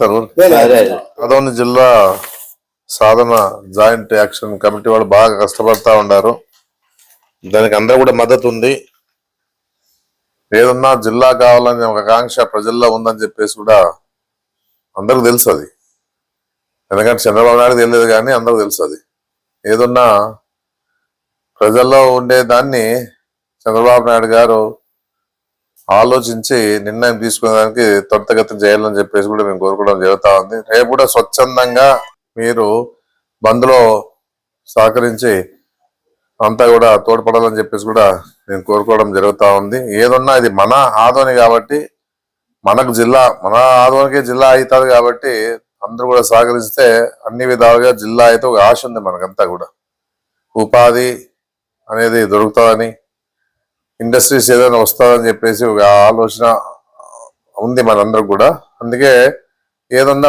చెప్తారు. ఆదోని జిల్లా సాధన joint action committee వాళ్ళు బాగా కష్టపడతా ఉన్నారు దానికి అందరూ కూడా మద్దతు ఉంది. ఏదన్నా జిల్లా కావాలని ఒక ఆకాంక్ష ప్రజల్లో ఉందని చెప్పేసి కూడా అందరికి తెలుసు అది. ఎందుకంటే చంద్రబాబు నాయుడు తెలియదు కానీ అందరికి తెలుసు అది. ఏదన్నా ప్రజల్లో ఉండే దాన్ని చంద్రబాబు నాయుడు గారు ఆలోచించి నిర్ణయం తీసుకునేదానికి త్వరితగతిన చేయాలని చెప్పేసి కూడా మేము కోరుకోవడం జరుగుతా ఉంది. రేపు కూడా స్వచ్ఛందంగా మీరు బంద్లో సహకరించి అంతా కూడా తోడ్పడాలని చెప్పేసి కూడా నేను కోరుకోవడం జరుగుతూ ఉంది. ఏదన్నా ఇది మన ఆదోని కాబట్టి మనకు జిల్లా మన ఆదోనికే జిల్లా అవుతుంది కాబట్టి అందరూ కూడా సహకరిస్తే అన్ని విధాలుగా జిల్లా అయితే ఒక ఆశ ఉంది మనకంతా కూడా. ఉపాధి అనేది దొరుకుతుందని ఇండస్ట్రీస్ ఏదైనా వస్తుందని చెప్పేసి ఒక ఆలోచన ఉంది మనందరికి కూడా. అందుకే ఏదన్నా